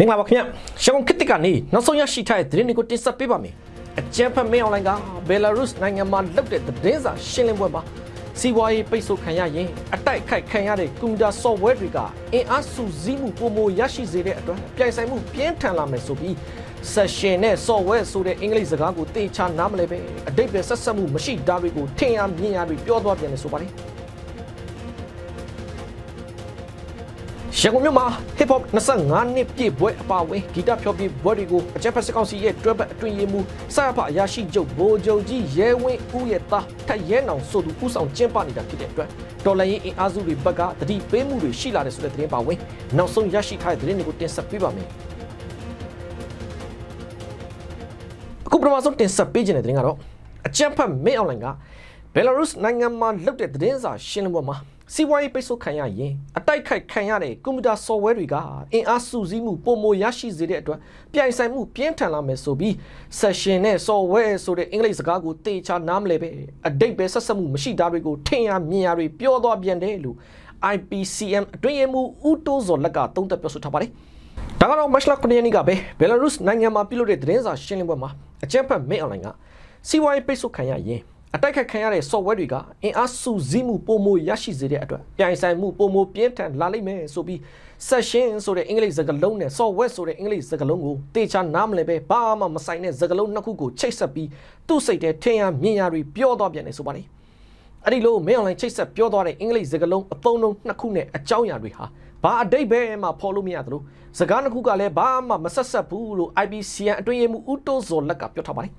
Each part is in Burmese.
မင်္ဂလာပါခင်ဗျရှောင်းခစ်တစ်ကနေနောက်ဆုံးရရှိထားတဲ့သတင်းတွေကိုတင်ဆက်ပေးပါမယ်အကြမ်းဖက်မင်းအွန်လိုင်းကဘယ်လာရုစ်နိုင်ငံမှာလုပ်တဲ့သတင်းစာရှင်းလင်းပွဲမှာစီးပွားရေးပိတ်ဆို့ခံရရင်အတိုက်အခိုက်ခံရတဲ့ကွန်ပျူတာ software တွေကအင်အားစုစည်းမှုပုံမရရှိစေတဲ့အတွက်ပြိုင်ဆိုင်မှုပြင်းထန်လာမယ်ဆိုပြီး session နဲ့ software ဆိုတဲ့အင်္ဂလိပ်စကားကိုတေချာနားမလဲပဲအတိတ်ပဲဆက်ဆက်မှုမရှိတာတွေကိုထင်ရမြင်ရတွေပြောသွားပြန်တယ်ဆိုပါတယ် ရန်ကုန်မြို့မှာ hip hop 25နှစ်ပြည့်ပွဲအပါအဝင်ဂီတဖျော်ဖြေပွဲတွေကိုအကြမ်းဖက်စစ်ကောင်စီရဲ့တွဲဘက်အတွင်ရေးမှုစရဖအရာရှိချုပ်ဘိုလ်ချုပ်ကြီးရဲဝင်းဦးရဲ့သားထက်ရဲနောင်ဆိုသူဦးဆောင်ကျင်းပနေတာဖြစ်တဲ့အတွက်တော်လိုင်းရင်အင်အားစုတွေဘက်ကတတိပေးမှုတွေရှိလာတယ်ဆိုတဲ့သတင်းပါဝင်နောက်ဆုံးရရှိထားတဲ့သတင်းတွေကိုတင်ဆက်ပေးပါမယ်အခုပထမဆုံးတင်ဆက်ပေးခြင်းတဲ့သတင်းကတော့အကြမ်းဖက်မင်းအွန်လိုင်းကဘယ်လာရုစ်နိုင်ငံမှာလုပ်တဲ့သတင်းစာရှင်းလင်းပွဲမှာ စီးပွားရေးပိတ်ဆို့ခံရရင်အတိုက်ခိုက်ခံရတဲ့ကွန်ပျူတာ software တွေကအင်အားစုစည်းမှုပုံမရရှိစေတဲ့အတွက်ပြိုင်ဆိုင်မှုပြင်းထန်လာမယ်ဆိုပြီး session နဲ့ software ဆိုတဲ့အင်္ဂလိပ်စကားကိုတေချာနားမလဲပဲအတိတ်ပဲဆက်ဆက်မှုမရှိတာတွေကိုထင်ရမြင်ရတွေပြောသွားပြန်တယ်လို့ IPCM အတွင်းရေးမှူးဦးတိုးစော်လက်ကသုံးသပ်ပြောဆိုထားပါတယ်ဒါကတော့မတ်လ9ရက်နေ့ကပဲဘယ်လာရုစ်နိုင်ငံမှာပြုလုပ်တဲ့သတင်းစာရှင်းလင်းပွဲမှာအကြမ်းဖက်မင်းအွန်လိုင်းကစီးပွားရေးပိတ်ဆို့ခံရရင် အတိုက်ခတ်ခံရတဲ့ software တွေကအင်အားစုစည်းမှုပုံမရရှိစေတဲ့အတွက်ပြိုင်ဆိုင်မှုပုံမပြင်းထန်လာလိမ့်မယ်ဆိုပြီး session ဆိုတဲ့အင်္ဂလိပ်စကားလုံးနဲ့ software ဆိုတဲ့အင်္ဂလိပ်စကားလုံးကိုတေချာနားမလဲပဲဘာမှမဆိုင်တဲ့စကားလုံးနှစ်ခုကိုချိတ်ဆက်ပြီးသူ့စိတ်ထဲထင်ရမြင်ရတွေပြောသွားပြန်တယ်ဆိုပါလေအဲ့ဒီလိုမင်းအွန်လိုင်းချိတ်ဆက်ပြောသွားတဲ့အင်္ဂလိပ်စကားလုံးအသုံးလုံးနှစ်ခုနဲ့အကြောင်းအရာတွေဟာဘာအတိတ်ပဲမှဖော်လို့မရသလိုစကားနှစ်ခုကလည်းဘာမှမဆက်ဆက်ဘူးလို့ IBCN အတွင်းရေးမှူးဦးတိုးစော်လက်ကပြောထားပါတယ်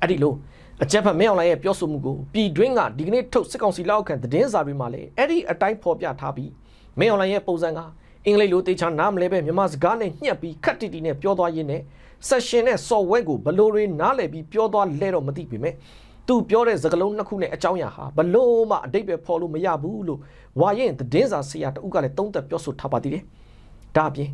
အဲ့ဒီလို အကြက်ဖက်မင်းအောင်လိုင်းရဲ့ပြောဆိုမှုကိုပြည်တွင်းကဒီကနေ့ထုတ်စစ်ကောင်စီလက်အောက်ခံသတင်းစာတွေမှာလည်းအဲ့ဒီအတိုင်းဖော်ပြထားပြီးမင်းအောင်လိုင်းရဲ့ပုံစံကအင်္ဂလိပ်လိုတေချာနားမလဲပဲမြန်မာစကားနဲ့ညှက်ပြီးခက်တီတီနဲ့ပြောသွားရင်းနဲ့ session နဲ့ software ကိုဘလို့တွေနားလည်ပြီးပြောသွားလဲတော့မသိပေမဲ့သူပြောတဲ့စကားလုံးနှစ်ခုနဲ့အကြောင်းအရာဟာဘလို့မှအတိတ်ပဲဖော်လို့မရဘူးလို့ဝါရင်သတင်းစာဆရာတဦးကလည်းသုံးသပ်ပြောဆိုထားပါသေးတယ်။ဒါအပြင်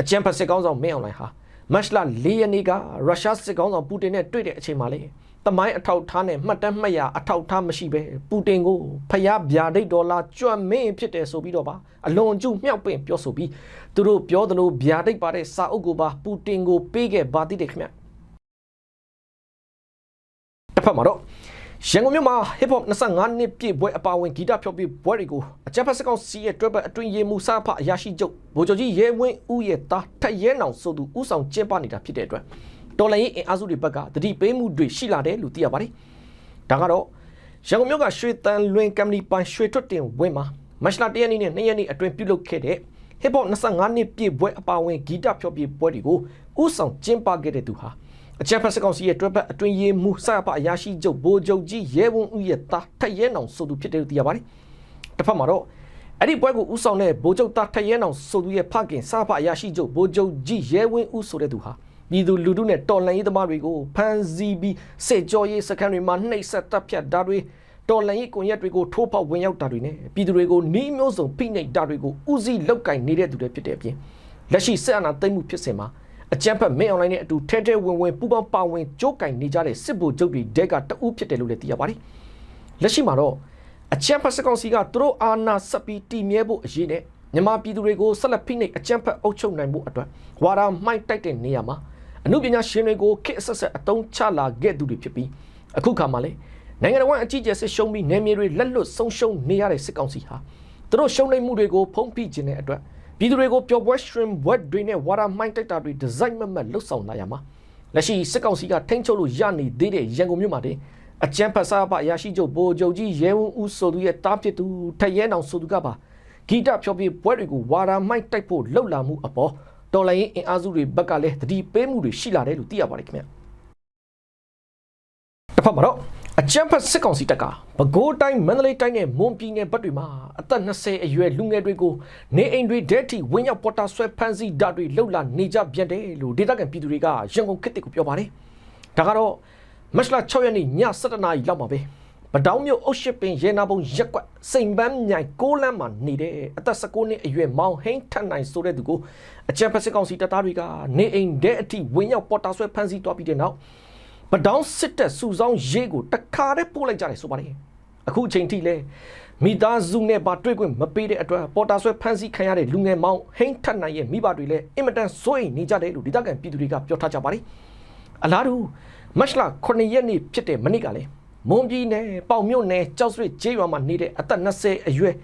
အကြံဖက်စစ်ကောင်းဆောင်မင်းအောင်လိုင်းဟာမတ်လ၄ရက်နေ့ကရုရှားစစ်ကောင်းဆောင်ပူတင်နဲ့တွေ့တဲ့အချိန်မှာလေ တမိုင်းအထောက်ထားနဲ့မှတ်တမ်းမှတ်ရအထောက်ထားမရှိပဲပူတင်ကိုဖျားဗျာဒိတ်ဒေါ်လာကြွမင်းဖြစ်တယ်ဆိုပြီးတော့ပါအလွန်ကျူမြောက်ပင်ပြောဆိုပြီးသူတို့ပြောသလိုဗျာဒိတ်ပါတဲ့စာအုပ်ကိုပါပူတင်ကိုပေးခဲ့ပါသေးတယ်ခင်ဗျတစ်ဖက်မှာတော့ရန်ကုန်မြို့မှာ hip hop 25နှစ်ပြည့်ပွဲအပါအဝင်ဂီတဖျော်ဖြေပွဲတွေကိုအကြမ်းဖက်စစ်ကောင်စီရဲ့တွဲဘက်အတွင်ရေးမှုစားဖအရာရှိချုပ်ဗိုလ်ချုပ်ကြီးရဲဝင်းဦးရဲ့တာထက်ရဲနောင်ဆိုသူဦးဆောင်ကျင်းပနေတာဖြစ်တဲ့အတွက် တော်လိုင်းရင်အင်အားစုတွေဘက်ကတတိပေးမှုတွေရှိလာတယ်လို့သိရပါတယ်။ဒါကတော့ရန်ကုန်မြို့ကရွှေတန်လွင်ကမ်ပဏီပိုင်ရွှေထွတ်တင်ဝင်းမှာမတ်လ1ရက်နေ့နဲ့2ရက်နေ့အတွင်းပြုလုပ်ခဲ့တဲ့ hip hop 25နှစ်ပြည့်ပွဲအပါအဝင်ဂီတဖျော်ဖြေပွဲတွေကိုဦးဆောင်ကျင်းပခဲ့တဲ့သူဟာအချမ်းဖက်စကောင်စီရဲ့တွဲဘက်အတွင်ရေးမှုစရဖအရာရှိချုပ်ဘိုးချုပ်ကြီးရဲဝုံဦးရဲ့တာထက်ရဲနောင်ဆိုသူဖြစ်တယ်လို့သိရပါတယ်။တစ်ဖက်မှာတော့အဲ့ဒီပွဲကိုဦးဆောင်တဲ့ဘိုးချုပ်တာထက်ရဲနောင်ဆိုသူရဲ့ဖခင်စရဖအရာရှိချုပ်ဘိုးချုပ်ကြီးရဲဝင်းဦးဆိုတဲ့သူဟာ ပြည်သူလူထုနဲ့တော်လှန်ရေးသမားတွေကိုဖမ်းဆီးပြီးစစ်ကြောရေးစခန်းတွေမှာနှိပ်စက်တပ်ဖြတ်တာတွေတော်လှန်ရေးကွန်ရက်တွေကိုထိုးဖောက်ဝင်ရောက်တာတွေနဲ့ပြည်သူတွေကိုနှီးမျိုးစုံဖိနှိပ်တာတွေကိုဥစည်းလောက်ကင်နေတဲ့သူတွေဖြစ်တဲ့အပြင်လက်ရှိဆက်အာဏာသိမ်းမှုဖြစ်စဉ်မှာအကြမ်းဖက်မင်းအွန်လိုင်းနဲ့အတူထဲထဲဝင်ဝင်ပူပေါင်းပါဝင်ကြိုးကင်နေကြတဲ့စစ်ဗိုလ်ချုပ်တွေတဲကတအူးဖြစ်တယ်လို့လည်းသိရပါတယ်။လက်ရှိမှာတော့အကြမ်းဖက်စစ်ကောင်စီကသူတို့အာဏာဆက်ပြီးတည်မြဲဖို့အရေးနဲ့မြန်မာပြည်သူတွေကိုဆက်လက်ဖိနှိပ်အကြမ်းဖက်အုပ်ချုပ်နိုင်ဖို့အတွက်ဝါဒမှိုက်တိုက်တဲ့နေရာမှာ အမှုပညာရှင်တွေကိုခေတ်အဆက်ဆက်အတုံးချလာခဲ့သူတွေဖြစ်ပြီးအခုခါမှာလည်းနိုင်ငံတော်အကြီးအကျယ်စစ်ရှုံးပြီးနယ်မြေတွေလက်လွတ်ဆုံးရှုံးနေရတဲ့စစ်ကောင်စီဟာသူတို့ရှုံးနိမ့်မှုတွေကိုဖုံးဖိခြင်းတဲ့အတွက်ပြည်သူတွေကိုပျော်ပွဲရှင်ဘွက်တွေနဲ့ဝါဒမှိုင်းတိုက်တာတွေဒီဇိုင်းမမတ်လှုပ်ဆောင်လာရမှာလက်ရှိစစ်ကောင်စီကထိန်းချုပ်လို့ရနေသေးတဲ့ရန်ကုန်မြို့မှာတင်အကြမ်းဖက်စားပအရာရှိချုပ်ဗိုလ်ချုပ်ကြီးရဲဝန်းဦးဆိုသူရဲ့တားဖြစ်သူထရဲနောင်ဆိုသူကပါဂီတဖြောပြပွဲတွေကိုဝါဒမှိုင်းတိုက်ဖို့လှုပ်လာမှုအပေါ် တော်လိုင်းအင်အားစုတွေဘက်ကလည်းတတိပေးမှုတွေရှိလာတယ်လို့သိရပါတယ်ခင်ဗျတစ်ဖက်မှာတော့အကြမ်းဖက်စစ်ကောင်စီတပ်ကပဲခူးတိုင်းမန္တလေးတိုင်းနဲ့မွန်ပြည်နယ်ဘက်တွေမှာအသက်20အရွယ်လူငယ်တွေကိုနေအိမ်တွေဒဲတီဝင်းရောက်ပေါ်တာဆွဲဖမ်းဆီးဓာတ်တွေလှုပ်လာနေကြပြန်တယ်လို့ဒေသခံပြည်သူတွေကရန်ကုန်ခေတ်တစ်ကိုပြောပါတယ်ဒါကတော့မတ်လ6ရက်နေ့ည7:00နာရီလောက်မှာပဲ ပတောင်းမြို့အုတ်ရှိပင်ရေနာဘုံရက်ကွက်စိန်ပန်းမြိုင်ကိုလန်းမှာနေတဲ့အသက်19နှစ်အရွယ်မောင်ဟိန်းထက်နိုင်ဆိုတဲ့သူကိုအကြံဖက်စစ်ကောင်စီတပ်သားတွေကနေအိမ်တဲ့အထိဝင်းရောက်ပေါ်တာဆွဲဖမ်းဆီးသွားပြီးတဲ့နောက်ပတောင်းစစ်တပ်စုဆောင်းရေးကိုတခါတည်းပို့လိုက်ကြတယ်ဆိုပါတယ်အခုအချိန်ထိလဲမိသားစုနဲ့ပါတွေ့ခွင့်မပေးတဲ့အတွက်ပေါ်တာဆွဲဖမ်းဆီးခံရတဲ့လူငယ်မောင်ဟိန်းထက်နိုင်ရဲ့မိဘတွေလည်းအင်မတန်စိုးရိမ်နေကြတယ်လို့ဒေသခံပြည်သူတွေကပြောထားကြပါတယ်အလားတူမတ်လ9ရက်နေ့ဖြစ်တဲ့မနေ့ကလည်း မွန်ပြည်နယ်ပေါင်မြို့နယ်ကြောက်စွေကျေးရွာမှာနေတဲ့အသက်20အရွယ်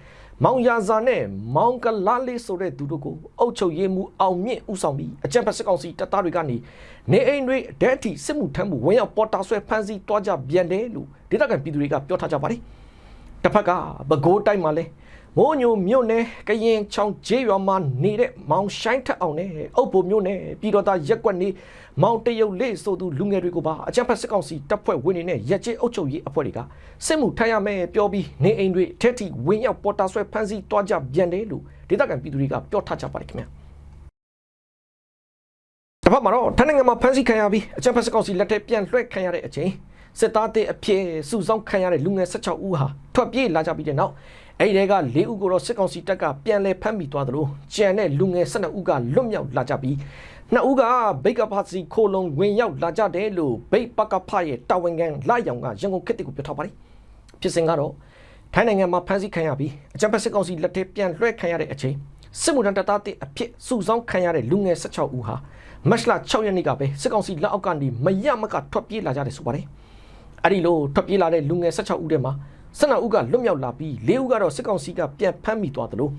မောင်ရာဇာနဲ့မောင်ကလာလေးဆိုတဲ့သူတို့ကိုအုပ်ချုပ်ရေးမှူးအောင်မြင့်ဦးဆောင်ပြီးအကြံဖက်စစ်ကောင်စီတပ်သားတွေကနေနေအိမ်တွေအတဲ့အထိစစ်မှုထမ်းမှုဝင်ရောက်ပေါ်တာဆွဲဖမ်းဆီးတွားကြပြန်တယ်လို့ဒေသခံပြည်သူတွေကပြောထားကြပါတယ်တစ်ဖက်ကဘကိုးတိုက်မှာလဲ မိုးညိုမြို့နယ်ကရင်ချောင်းကျေးရွာမှာနေတဲ့မောင်ရှိုင်းထက်အောင်နဲ့အုပ်ဖို့မြို့နယ်ပြည်တော်သားရက်ကွက်နေမောင်တရုတ်လေးဆိုသူလူငယ်တွေကိုပါအကြံဖက်စစ်ကောင်စီတပ်ဖွဲ့ဝင်တွေနဲ့ရက်ကျေးအုပ်ချုပ်ရေးအဖွဲ့တွေကစစ်မှုထမ်းရမယ်ပြောပြီးနေအိမ်တွေအထက်ထိဝင်ရောက်ပေါ်တာဆွဲဖမ်းဆီးတွားကြပြန်တယ်လို့ဒေသခံပြည်သူတွေကပြောထားကြပါတယ်ခင်ဗျာတစ်ဖက်မှာတော့ထိုင်းနိုင်ငံမှာဖမ်းဆီးခံရပြီးအကြံဖက်စစ်ကောင်စီလက်ထက်ပြန်လွှဲခံရတဲ့အချိန် စစ်သားတဲ့အဖြစ်စုဆောင်ခံရတဲ့လူငယ်16ဦးဟာထွက်ပြေးလာကြပြီးတဲ့နောက်အဲ့ဒီက၄ဦးကိုတော့စစ်ကောင်စီတပ်ကပြန်လဲဖမ်းမိသွားသလိုကြံတဲ့လူငယ်12ဦးကလွတ်မြောက်လာကြပြီးနှစ်ဦးကဘိတ်ကပါစီခိုလုံဝင်ရောက်လာကြတယ်လို့ဘိတ်ပကဖရဲ့တာဝန်ခံလာရောင်ကရန်ကုန်ခေတ်ကိုပြောထားပါတယ်ဖြစ်စဉ်ကတော့ထိုင်းနိုင်ငံမှာဖမ်းဆီးခံရပြီးအကြံဖက်စစ်ကောင်စီလက်ထက်ပြန်လွှဲခံရတဲ့အချိန်စစ်မှုထမ်းတပ်သားတဲ့အဖြစ်စုဆောင်ခံရတဲ့လူငယ်16ဦးဟာမတ်လ6ရက်နေ့ကပဲစစ်ကောင်စီလက်အောက်ကနေမရမကထွက်ပြေးလာကြတယ်ဆိုပါတယ် အဲ့ဒီလိုထွက်ပြေးလာတဲ့လူငယ်16ဦးထဲမှာ12ဦးကလွတ်မြောက်လာပြီး4ဦးကတော့စစ်ကောင်စီကပြန်ဖမ်းမိသွားတယ်လို့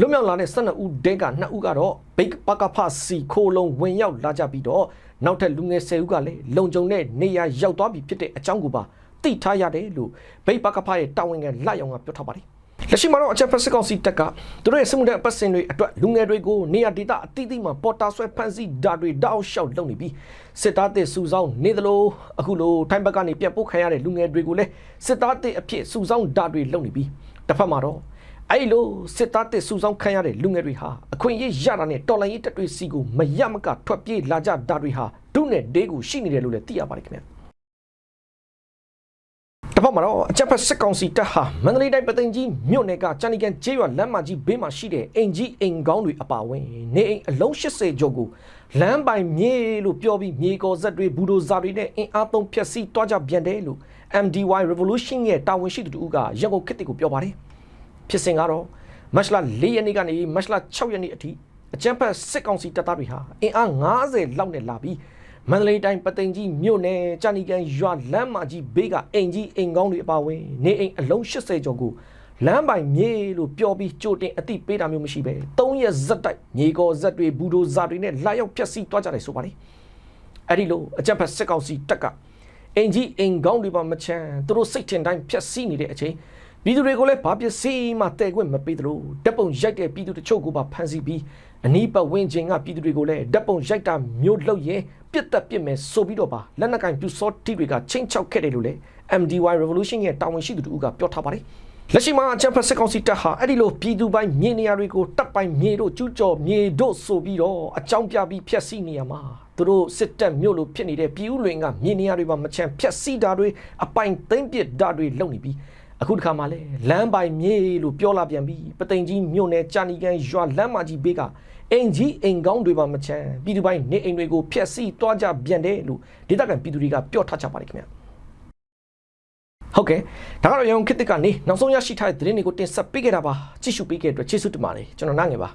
လွတ်မြောက်လာတဲ့12ဦးတဲက2ဦးကတော့ဘိတ်ပကဖစီခိုလုံးဝင်ရောက်လာကြပြီးတော့နောက်ထပ်လူငယ်10ဦးကလည်းလုံခြုံတဲ့နေရာရောက်သွားပြီဖြစ်တဲ့အကြောင်းကိုပါသိထားရတယ်လို့ဘိတ်ပကဖရဲ့တာဝန်ခံလက်ရောင်ကပြောထားပါတယ် လက်ရှိမှာတော့အချက်ဖက်စစ်ကောင်စီတပ်ကသူတို့ရဲ့စစ်မှုထမ်းအပတ်စဉ်တွေအတွက်လူငယ်တွေကိုနေရာဒေသအသီးသီးမှာပေါ်တာဆွဲဖမ်းဆီးဓာတ်တွေတောက်လျှောက်လုပ်နေပြီးစစ်သားတဲ့စုဆောင်နေသလိုအခုလိုထိုင်းဘက်ကနေပြတ်ပို့ခံရတဲ့လူငယ်တွေကိုလည်းစစ်သားတဲ့အဖြစ်စုဆောင်ဓာတ်တွေလုပ်နေပြီးတစ်ဖက်မှာတော့အဲ့လိုစစ်သားတဲ့စုဆောင်ခံရတဲ့လူငယ်တွေဟာအခွင့်အရေးရတာနဲ့တော်လိုင်းရေးတပ်တွေစီကိုမရမကထွက်ပြေးလာကြဓာတ်တွေဟာဒုနဲ့ဒေးကိုရှိနေတယ်လို့လည်းသိရပါတယ်ခင်ဗျာ တပတ်မှာတော့အချက်ဖက်စစ်ကောင်စီတပ်ဟာမန္တလေးတိုင်းပသိမ်ကြီးမြို့နယ်ကချန်နီကန်ကျေးရွာလမ်းမကြီးဘေးမှာရှိတဲ့အင်ကြီးအိမ်ကောင်းတွေအပါအဝင်နေအိမ်အလုံး80ကျော်ကိုလမ်းပိုင်မြေလို့ပြောပြီးမြေကော်ဆက်တွေဘူဒိုဇာတွေနဲ့အင်အားသုံးဖျက်ဆီးတွားကြပြန်တယ်လို့ MDY Revolution ရဲ့တာဝန်ရှိသူတို့ကရန်ကုန်ခေတ်ကိုပြောပါတယ်ဖြစ်စဉ်ကတော့မတ်လ4ရက်နေ့ကနေမတ်လ6ရက်နေ့အထိအကြမ်းဖက်စစ်ကောင်စီတပ်သားတွေဟာအင်အား90လောက်နဲ့လာပြီး မန္တလေးတိုင်းပသိမ်ကြီးမြို့နယ်ကြာနီကန်ရွာလမ်းမကြီးဘေးကအင်ကြီးအိမ်ကောင်းတွေအပါဝင်နေအိမ်အလုံး80ကျော်ကိုလမ်းပိုင်မြေလို့ပြောပြီးကြိုတင်အသိပေးတာမျိုးမရှိပဲ၃ရက်ဇက်တိုက်မြေကော်ဇက်တွေဘူဒိုဇာတွေနဲ့လာရောက်ဖျက်ဆီးသွားကြတယ်ဆိုပါလေအဲ့ဒီလိုအကြက်ဖက်စစ်ကောင်စီတက်ကအင်ကြီးအိမ်ကောင်းတွေပါမချမ်းသူတို့စိတ်ထင်တိုင်းဖျက်ဆီးနေတဲ့အချိန်ပြည်သူတွေကိုလည်းဘာပစ္စည်းမှတည်ခွင့်မပေးသလိုဓာတ်ပုံရိုက်တဲ့ပြည်သူတချို့ကိုပါဖမ်းဆီးပြီးအနီးပတ်ဝန်းကျင်ကပြည်သူတွေကိုလည်းဓာတ်ပုံရိုက်တာမျိုးလုပ်ရင် ပြစ်တက်ပြစ်မယ်ဆိုပြီးတော့ပါလက်နက်ကင်ပြူစောတိတွေကချင်းချောက်ခဲ့တယ်လို့လည်း MDY Revolution ရဲ့တာဝန်ရှိသူတို့ကပြောထားပါတယ်လက်ရှိမှာအချမ်းဖက်စစ်ကောင်စီတပ်ဟာအဲ့ဒီလိုပြည်သူပိုင်းမြေနေရာတွေကိုတပ်ပိုင်းမြေတို့ကျူးကျော်မြေတို့ဆိုပြီးတော့အကြောင်းပြပြီးဖျက်ဆီးနေရမှာသူတို့စစ်တပ်မြို့လိုဖြစ်နေတဲ့ပြည်ဦးလွင်ကမြေနေရာတွေမှာမချမ်းဖျက်ဆီးတာတွေအပိုင်သိမ့်ပစ်တာတွေလုပ်နေပြီးအခုတစ်ခါမှလည်းလမ်းပိုင်မြေလို့ပြောလာပြန်ပြီးပသိမ်ကြီးမြို့နယ်ကြာနီကန်ရွာလမ်းမကြီးဘေးက အင်ကြီးအိမ်ကောင်းတွေပါမချမ်းပြည်သူပိုင်းနေအိမ်တွေကိုဖျက်ဆီးသွားကြပြန်တယ်လို့ဒေသခံပြည်သူတွေကပြောထားကြပါတယ်ခင်ဗျာဟုတ်ကဲ့ဒါကတော့ရန်ကုန်ခေတ်သစ်ကနေနောက်ဆုံးရရှိထားတဲ့သတင်းတွေကိုတင်ဆက်ပေးခဲ့တာပါကြည့်ရှုပေးခဲ့တဲ့အတွက်ကျေးဇူးတင်ပါတယ်ကျွန်တော်နိုင်ငယ်ပါ